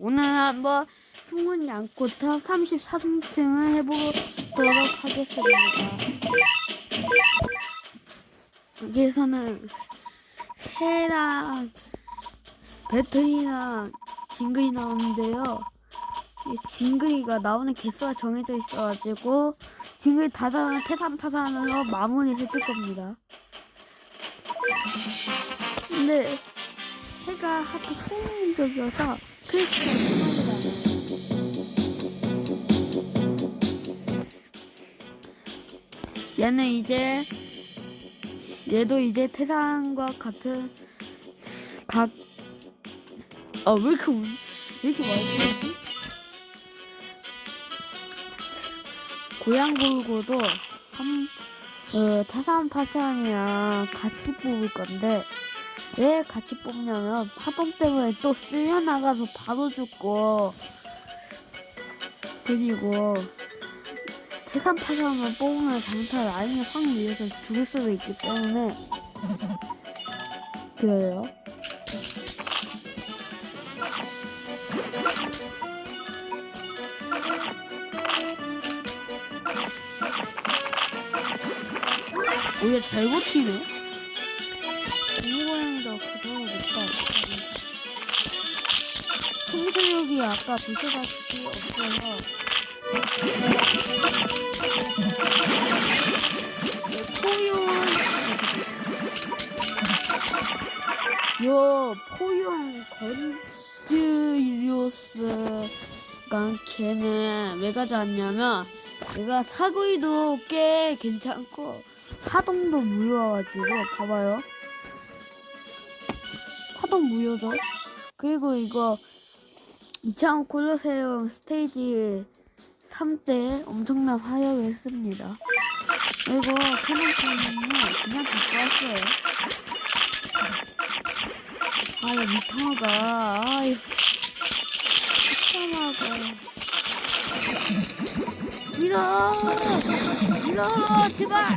오늘 한번 숨은 양코탑 34승층을 해보도록 하겠습니다. 여기에서는 새랑 배터리랑 징글이 나오는데요. 이 징글이가 나오는 개수가 정해져 있어가지고 징글 다자는 태산 파산으로 마무리 해줄 겁니다. 근데 해가 하도 크리스가 못합니다. 얘는 이제 얘도 이제 태산과 같은 각 아, 왜 이렇게, 운- 왜 이렇게 보이지? 고양 불고도 한, 그, 태산 파산이랑 같이 뽑을 건데, 왜 같이 뽑냐면, 파동 때문에 또 쓸려 나가서 바로 죽고, 그리고, 태산 파산을 뽑으면 장타 라인이 확 위에서 죽을 수도 있기 때문에, 그래요. 오히려 잘 버티네. 수력이 아까 보셔다시피 없어서. 포윤, 요, 포윤 건즈리오스가 걔는 왜 가져왔냐면, 얘가 사거리도 꽤 괜찮고, 파동도 무효와가지고 봐봐요. 파동 무효죠. 그리고 이거 2000 콜로세움 스테이지 3때 엄청난 화력을 했습니다. 그리고 캐논판은요 그냥 갖고 왔어요. 아유 미타가 아유 미타가. 밀어! 밀어! 제발!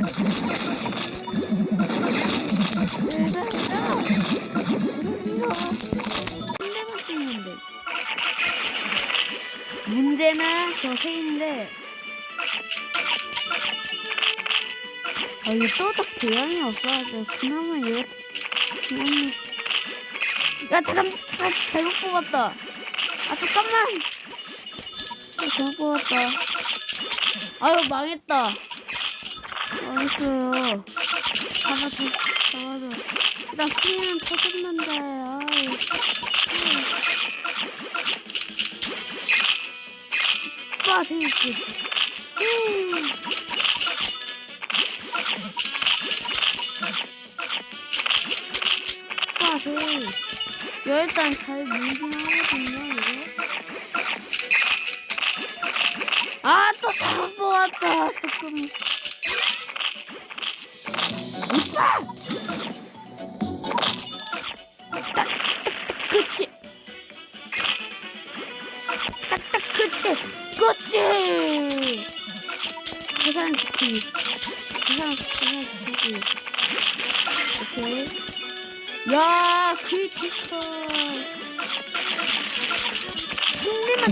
문 제는 저 새인데? 아 이거 또딱 대양이 없어가지고 그나마 이거 그나마 야 잠깐 잠깐 잘못 뽑았다. 아 잠깐만. 아, 잘못 뽑았다. 아유 망했다. 망했어요. 잡아줘 잡아줘. 나 피는 터졌는데 아유 생일지 오빠 생일 여 일단 잘 밀긴 하거든요 이거? 아 또 잘못 뽑았다 잠깐만 그치 그치 계산 지키 계산 계산 지키 오케이. 야 크리티컬 승리만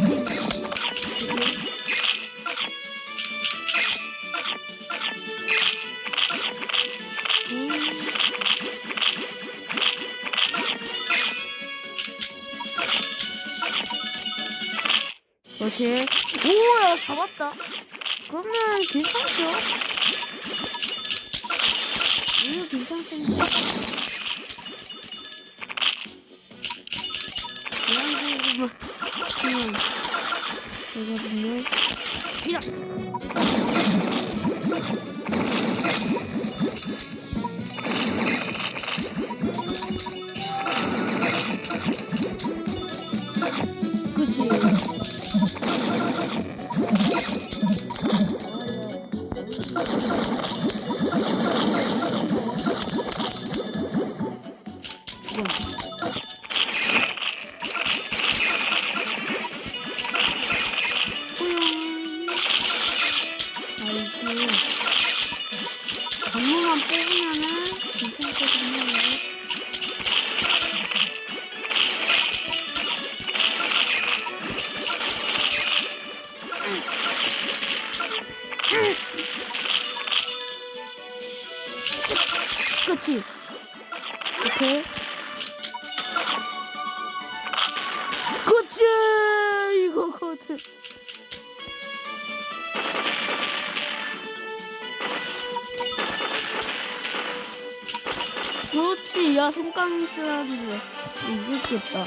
그렇지. 오야 잡았다. 그러면 괜찮죠? 이거 괜찮습니다. 그냥 그냥 되거든요. 이라. 나무만 빼면은 괜찮을 것 같네요. 그렇지. 오케이. 그렇지. 이거거든. 그렇지. 야, 손가락이 쓰라는데. 이겼겠다.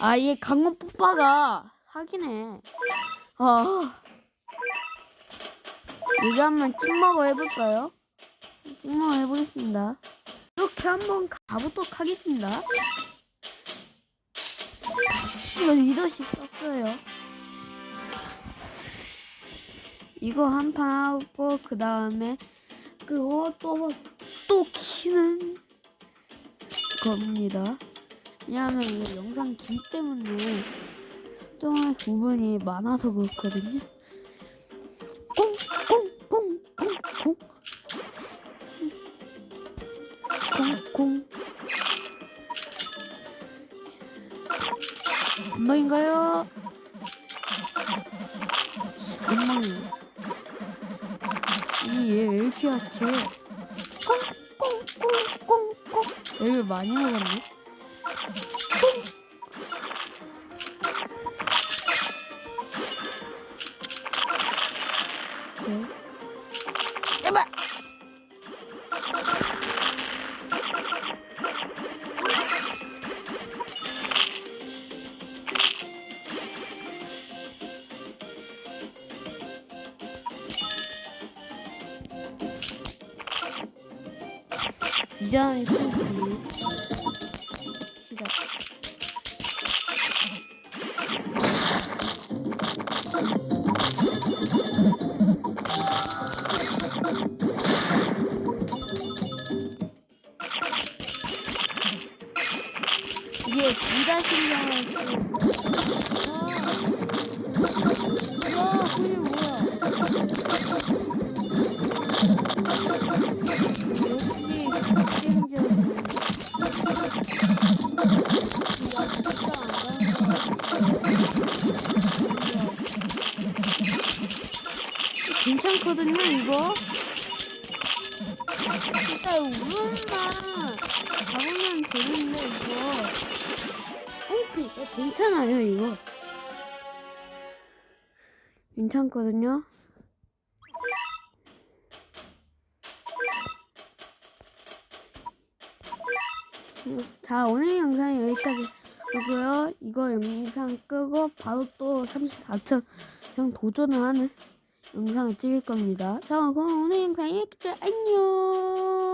아, 얘 강원 뽀빠가 사기네. 아. 이제 한번 찍먹어 해볼까요? 찍먹어 해보겠습니다. 이렇게 한번 가보도록 하겠습니다. 이거 리더십 썼어요. 이거 한 판 하고 그 다음에 그거 또, 또 키는 겁니다. 왜냐하면 이거 영상 기 때문에 수정할 부분이 많아서 그렇거든요. 콩콩콩콩콩콩 콩콩 한 방인가요? 한 방이요. 약해? 콩콩콩콩콩 얘를 많이 먹었네. 제발. 이장이 콩 괜찮아요 이거? 괜찮거든요? 자 오늘 영상은 여기까지 하고요. 이거 영상 끄고 바로 또 34천 형 도전을 하는 영상을 찍을 겁니다. 자 그럼 오늘 영상 여기까지. 안녕